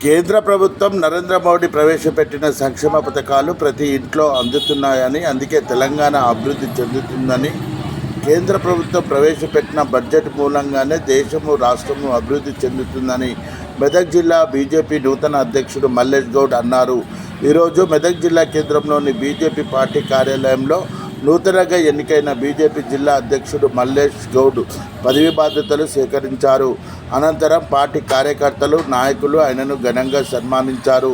కేంద్ర ప్రభుత్వం నరేంద్ర మోడీ ప్రవేశపెట్టిన సంక్షేమ పథకాలు ప్రతి ఇంట్లో అందుతున్నాయని అందుకే తెలంగాణ అభివృద్ధి చెందుతుందని కేంద్ర ప్రభుత్వం ప్రవేశపెట్టిన బడ్జెట్ మూలంగానే దేశము రాష్ట్రము అభివృద్ధి చెందుతుందని మెదక్ జిల్లా బీజేపీ నూతన అధ్యక్షుడు మల్లేష్ గౌడ్ అన్నారు. ఈరోజు మెదక్ జిల్లా కేంద్రంలోని బీజేపీ పార్టీ కార్యాలయంలో నూతనంగా ఎన్నికైన బీజేపీ జిల్లా అధ్యక్షుడు మల్లేష్ గౌడ్ పదవి బాధ్యతలు స్వీకరించారు. అనంతరం పార్టీ కార్యకర్తలు నాయకులు ఆయనను ఘనంగా సన్మానించారు.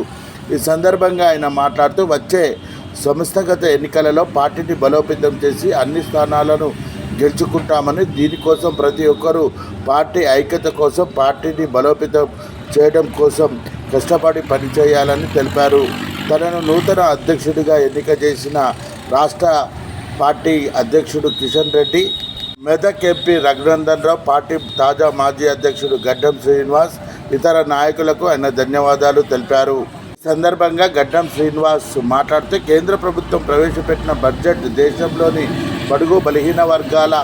ఈ సందర్భంగా ఆయన మాట్లాడుతూ వచ్చే సంస్థాగత ఎన్నికలలో పార్టీని బలోపేతం చేసి అన్ని స్థానాలను గెలుచుకుంటామని దీనికోసం ప్రతి ఒక్కరూ పార్టీ ఐక్యత కోసం పార్టీని బలోపేతం చేయడం కోసం కష్టపడి పనిచేయాలని తెలిపారు. తనను నూతన అధ్యక్షుడిగా ఎన్నిక చేసిన రాష్ట్ర పార్టీ అధ్యక్షుడు కిషన్ రెడ్డి మెదక్ ఎంపీ రఘునందన్ రావు పార్టీ తాజా మాజీ అధ్యక్షుడు గడ్డం శ్రీనివాస్ ఇతర నాయకులకు ఆయన ధన్యవాదాలు తెలిపారు. సందర్భంగా గడ్డం శ్రీనివాస్ మాట్లాడుతూ కేంద్ర ప్రభుత్వం ప్రవేశపెట్టిన బడ్జెట్ దేశంలోని బడుగు బలహీన వర్గాల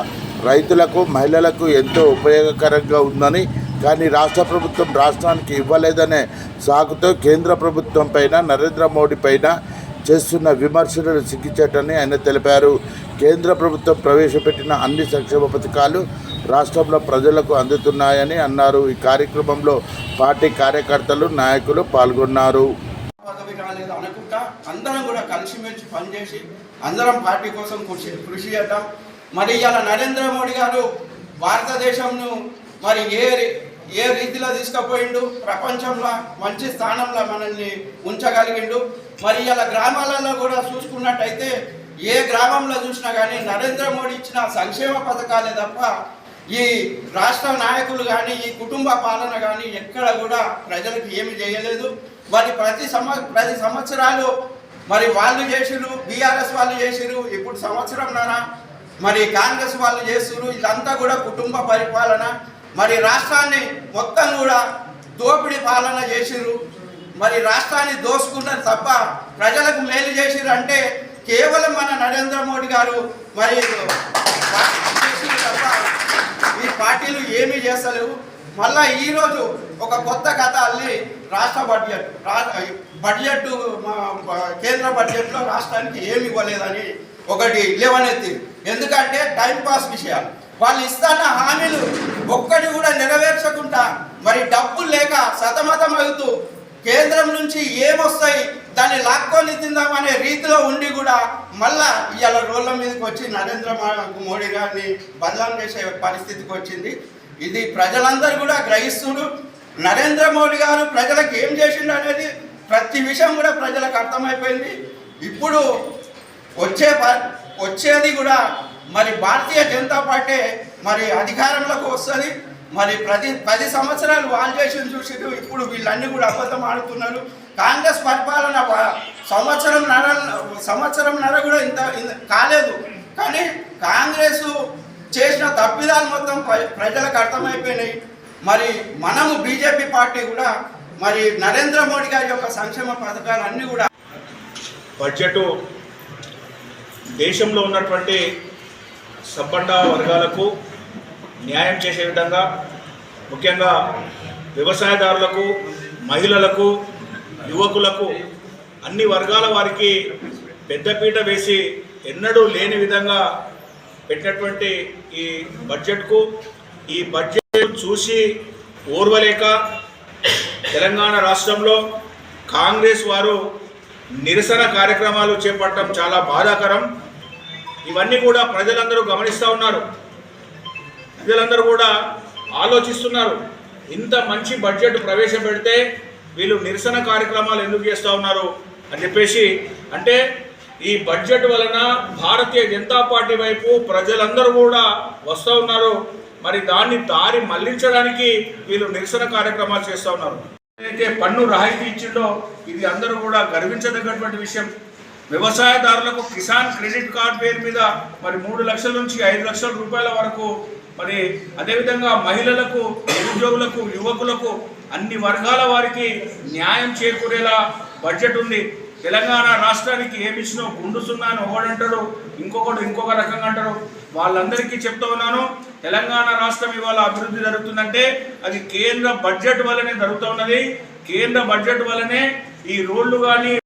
రైతులకు మహిళలకు ఎంతో ఉపయోగకరంగా ఉందని కానీ రాష్ట్ర ప్రభుత్వం రాష్ట్రానికి ఇవ్వలేదనే సాకుతో కేంద్ర ప్రభుత్వం పైన నరేంద్ర మోడీ పైన చేస్తున్న విమర్శలను సిగ్గిచేటని ఆయన తెలిపారు. కేంద్ర ప్రభుత్వం ప్రవేశపెట్టిన అన్ని సంక్షేమ పథకాలు రాష్ట్రంలో ప్రజలకు అందుతున్నాయని అన్నారు. ఈ కార్యక్రమంలో పార్టీ కార్యకర్తలు నాయకులు పాల్గొన్నారు. అందరం కూడా కలిసిమెలిసి పనిచేసి అందరం పార్టీ కోసం కృషి కృషి చేద్దాం. మరి ఇవాళ నరేంద్ర మోడీ గారు భారతదేశంను మరి ఏ ఏ రీతిలో తీసుకుపోయిండు? ప్రపంచంలో మంచి స్థానంలో మనల్ని ఉంచగలిగిండు. మరి ఇలా గ్రామాలలో కూడా చూసుకున్నట్టయితే ఏ గ్రామంలో చూసినా కానీ నరేంద్ర మోడీ ఇచ్చిన సంక్షేమ పథకాలే తప్ప ఈ రాష్ట్ర నాయకులు కానీ ఈ కుటుంబ పాలన కానీ ఎక్కడ కూడా ప్రజలకు ఏమి చేయలేదు. మరి ప్రతి సంవ ప్రతి సంవత్సరాలు మరి వాళ్ళు చేసిరు బీఆర్ఎస్ వాళ్ళు చేసిరు ఇప్పుడు సంవత్సరంన్నర మరి కాంగ్రెస్ వాళ్ళు చేస్తున్నారు ఇదంతా కూడా కుటుంబ పరిపాలన. మరి రాష్ట్రాన్ని మొత్తం కూడా దోపిడీ పాలన చేసిరు మరి రాష్ట్రాన్ని దోసుకున్నది తప్ప ప్రజలకు మేలు చేసిరు అంటే కేవలం మన నరేంద్ర మోడీ గారు మరి తప్ప ఈ పార్టీలు ఏమీ చేస్తలేవు. మళ్ళా ఈరోజు ఒక కొత్త కథ అల్లి రాష్ట్ర బడ్జెట్ బడ్జెట్ మా కేంద్ర బడ్జెట్లో రాష్ట్రానికి ఏమి ఇవ్వలేదని ఒకటి లేవనెత్తి ఎందుకంటే టైం పాస్ విషయాలు. వాళ్ళు ఇస్తున్న హామీలు ఒక్కటి కూడా నెరవేర్చకుండా మరి డబ్బులు లేక సతమతం అవుతూ కేంద్రం నుంచి ఏమొస్తాయి దాన్ని లాక్కొని తిందామనే రీతిలో ఉండి కూడా మళ్ళా ఇవాళ రోడ్ల మీదకి వచ్చి నరేంద్ర మోడీ గారిని బదలాం చేసే పరిస్థితికి వచ్చింది. ఇది ప్రజలందరూ కూడా గ్రహిస్తుడు నరేంద్ర మోడీ గారు ప్రజలకు ఏం చేసిండు అనేది ప్రతి విషయం కూడా ప్రజలకు అర్థమైపోయింది. ఇప్పుడు వచ్చే ప- వచ్చేది కూడా మరి భారతీయ జనతా పార్టీ మరి అధికారంలోకి వస్తుంది. మరి ప్రతి పది సంవత్సరాలు వాళ్ళు చేసిన చూసి ఇప్పుడు వీళ్ళన్నీ కూడా అబద్ధం ఆడుతున్నారు. కాంగ్రెస్ పరిపాలన సంవత్సరం నర సంవత్సరం నర కూడా ఇంత కాలేదు. కానీ కాంగ్రెస్ చేసిన తప్పిదాలు మొత్తం ప్రజలకు అర్థమైపోయినాయి. మరి మనము బీజేపీ పార్టీ కూడా మరి నరేంద్ర మోడీ గారి యొక్క సంక్షేమ పథకాలు అన్నీ కూడా బడ్జెట్ దేశంలో ఉన్నటువంటి సబ్బండ వర్గాలకు న్యాయం చేసే విధంగా ముఖ్యంగా వ్యవసాయదారులకు మహిళలకు యువకులకు అన్ని వర్గాల వారికి పెద్దపీట వేసి ఎన్నడూ లేని విధంగా పెట్టినటువంటి ఈ బడ్జెట్కు ఈ బడ్జెట్ చూసి ఓర్వలేక తెలంగాణ రాష్ట్రంలో కాంగ్రెస్ వారు నిరసన కార్యక్రమాలు చేపట్టడం చాలా బాధాకరం. ఇవన్నీ కూడా ప్రజలందరూ గమనిస్తూ ఉన్నారు. ప్రజలందరూ కూడా ఆలోచిస్తున్నారు. ఇంత మంచి బడ్జెట్ ప్రవేశపెడితే వీళ్ళు నిరసన కార్యక్రమాలు ఎందుకు చేస్తూ ఉన్నారు అని చెప్పేసి అంటే ఈ బడ్జెట్ వలన భారతీయ జనతా పార్టీ వైపు ప్రజలందరూ కూడా వస్తూ ఉన్నారు. మరి దాన్ని దారి మళ్ళించడానికి వీళ్ళు నిరసన కార్యక్రమాలు చేస్తూ ఉన్నారు. అయితే పన్ను రాయితీ ఇచ్చిండో ఇది అందరూ కూడా గర్వించదగ్గటువంటి విషయం. వ్యవసాయదారులకు కిసాన్ క్రెడిట్ కార్డ్ పేరు మీద మరి మూడు లక్షల నుంచి ఐదు లక్షల రూపాయల వరకు మరి అదేవిధంగా మహిళలకు నిరుద్యోగులకు యువకులకు అన్ని వర్గాల వారికి న్యాయం చేకూరేలా బడ్జెట్ ఉంది. తెలంగాణ రాష్ట్రానికి ఏమి ఇచ్చినో గుండు సున్నా అని ఒకడంటాడు ఇంకొకడు ఇంకొక రకంగా అంటారు వాళ్ళందరికీ చెప్తా ఉన్నాను తెలంగాణ రాష్ట్రం ఇవాళ అభివృద్ధి జరుగుతుందంటే అది కేంద్ర బడ్జెట్ వల్లనే జరుగుతూ ఉన్నది. కేంద్ర బడ్జెట్ వల్లనే ఈ రోడ్లు కానీ